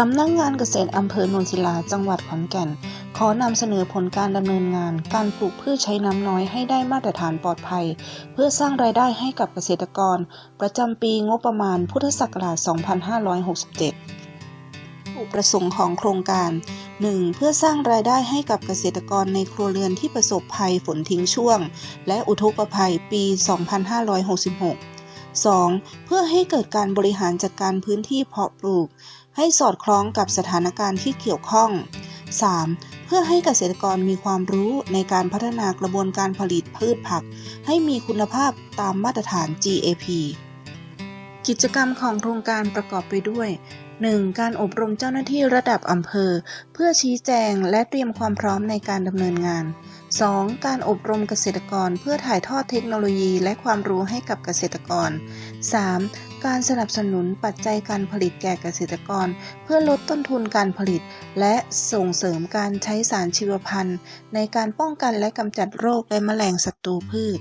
สำนักงานเกษตรอำเภอโนนศิลาจังหวัดขอนแก่น ขอนำเสนอผลการดำเนินงาน การปลูกพืชใช้น้ำน้อยให้ได้มาตรฐานปลอดภัย เพื่อสร้างรายได้ให้กับเกษตรกร ประจำปีงบประมาณพุทธศักราช 2567 อุปประสงค์ของโครงการ 1. เพื่อสร้างรายได้ให้กับเกษตรกรในครัวเรือนที่ประสบภัยฝนทิ้งช่วง และอุทกภัยปี 2566 2. เพื่อให้เกิดการบริหารจัดการพื้นที่เพาะปลูก ให้สอดคล้องกับสถานการณ์ที่เกี่ยวข้อง 3. เพื่อให้เกษตรกรมีความรู้ในการพัฒนากระบวนการผลิตพืชผัก ให้มีคุณภาพตามมาตรฐาน GAP กิจกรรมของโครงการประกอบไปด้วย 1. การอบรมเจ้าหน้าที่ระดับอำเภอ เพื่อชี้แจงและเตรียมความพร้อมในการดำเนินงาน 2. การอบรมเกษตรกรเพื่อถ่ายทอดเทคโนโลยีและความรู้ให้กับเกษตรกร 3. การสนับสนุนปัจจัยการผลิตแก่เกษตรกร เพื่อลดต้นทุนการผลิต และส่งเสริมการใช้สารชีวพันธุ์ ในการป้องกันและกำจัดโรคและแมลงศัตรูพืช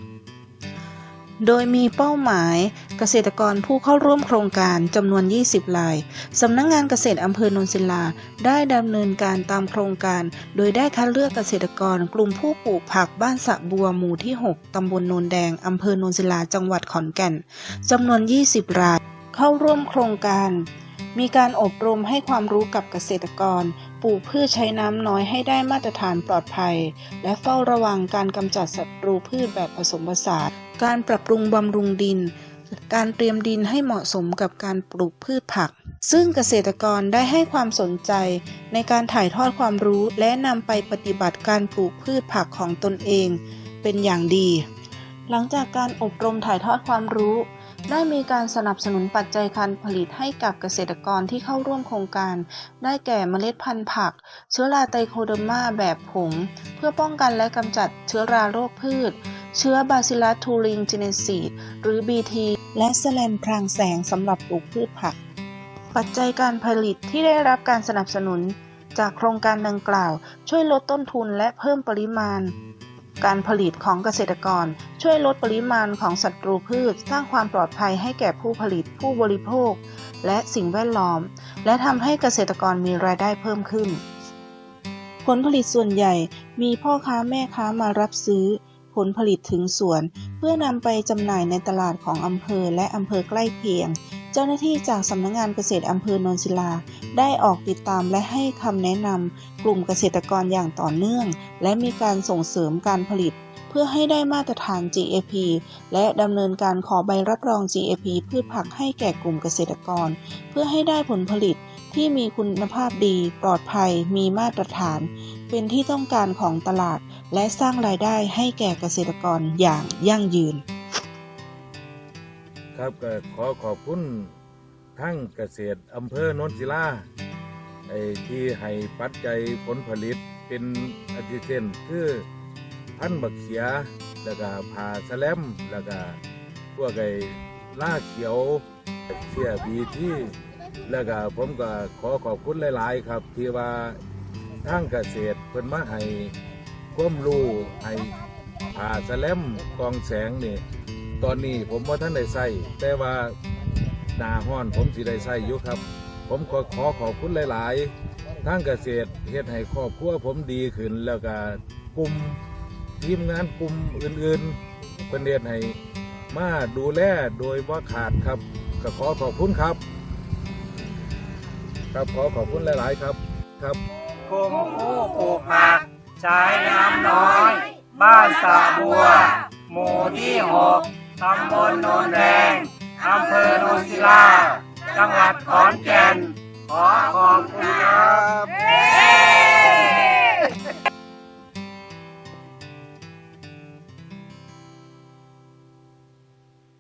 โดยมีเป้าหมายเกษตรกรผู้เข้าร่วมโครงการจำนวน 20ราย สำนักงงานเกษตรอำเภอโนนศิลา ได้ดำเนินการตามโครงการ โดยได้คัดเลือกเกษตรกรกลุ่มผู้ปลูกผักบ้านสะบัวหมู่ที่ 6 ตำบลโนนแดง อำเภอโนนศิลา จังหวัดขอนแก่น จำนวน 20 ราย เข้าร่วมโครงการ มีการอบรมให้ความรู้กับเกษตรกร ปลูกพืชใช้น้ำน้อยให้ได้มาตรฐานปลอดภัย และเฝ้าระวังการกำจัดศัตรูพืชแบบผสมผสานการปรับปรุงบำรุงดิน การเตรียมดินให้เหมาะสมกับการปลูกพืชผัก ซึ่งเกษตรกรได้ให้ความสนใจ ในการถ่ายทอดความรู้และนำไปปฏิบัติการปลูกพืชผักของตนเอง เป็นอย่างดี หลังจากการอบรมถ่ายทอดความรู้ ได้มีการสนับสนุนปัจจัยการผลิตให้กับเกษตรกรที่เข้าร่วมโครงการ ได้แก่เมล็ดพันธุ์ผัก เชื้อราไตโคเดอร์มาแบบผง เพื่อป้องกันและกำจัดเชื้อราโรคพืช เชื้อบาซิลัสทูริงจิเนซีดหรือ BT และแสลนพรางแสงสำหรับปลูกพืชผัก ปัจจัยการผลิตที่ได้รับการสนับสนุนจากโครงการดังกล่าว ช่วยลดต้นทุนและเพิ่มปริมาณ การผลิตของเกษตรกร ช่วยลดปริมาณของศัตรูพืช สร้างความปลอดภัยให้แก่ผู้ผลิตผู้บริโภค และสิ่งแวดล้อม และทำให้เกษตรกรมีรายได้เพิ่มขึ้น ผลผลิตส่วนใหญ่มีพ่อค้าแม่ค้ามารับซื้อ ผลผลิตถึงสวน เพื่อนำไปจำหน่ายในตลาดของอำเภอและอำเภอใกล้เคียง เจ้าหน้าที่จากสำนักงานเกษตรอำเภอโนนศิลา ได้ออกติดตามและให้คำแนะนำกลุ่มเกษตรกรอย่างต่อเนื่อง และมีการส่งเสริมการผลิต เพื่อให้ได้มาตรฐาน GAP และดำเนินการขอใบรับรอง GAP พืชผักให้แก่กลุ่มเกษตรกร เพื่อให้ได้ผลผลิตที่มีคุณภาพดี ปลอดภัย มีมาตรฐาน เป็นที่ต้องการของตลาด และสร้างรายได้ให้แก่เกษตรกรอย่างยั่งยืน ครับก็ขอขอบคุณทั้งเกษตรอำเภอโนนศิลาไอ้ที่ให้ปัจจัยผลผลิตเป็นอาทิเช่นคือพันธุ์บักเขีย แล้วก็ผ่าสแลมแล้วก็พวกไอ้ล่าเขียวเสียบีที่ แล้วก็ผมก็ขอขอบคุณหลาย ๆ ครับ ที่ว่าทางเกษตรเพิ่นมาให้ความรู้ให้ผ่าสแลมกองแสงนี่ ตอนนี้ผมว่าท่านได้ใส่แต่ว่าหนาห้อนผมสิได้ใส่อยู่ครับ ผมขอขอขอบคุณหลาย ๆทางเกษตรเฮ็ดให้ครอบครัวผมดีขึ้นแล้วก็กลุ่มทีมงานกลุ่มอื่นๆเป็นเฮ็ดให้มาดูแลโดยว่าขาดครับก็ขอขอบคุณครับ ครับขอขอบคุณหลาย ๆ ครับครับกลุ่มผู้ปลูกผักใช้น้ำน้อย บ้านสาบัว หมู่ที่หก ตำบลโนนแดงอำเภอโนนศิลา จังหวัดขอนแก่น ขอขอบคุณครับ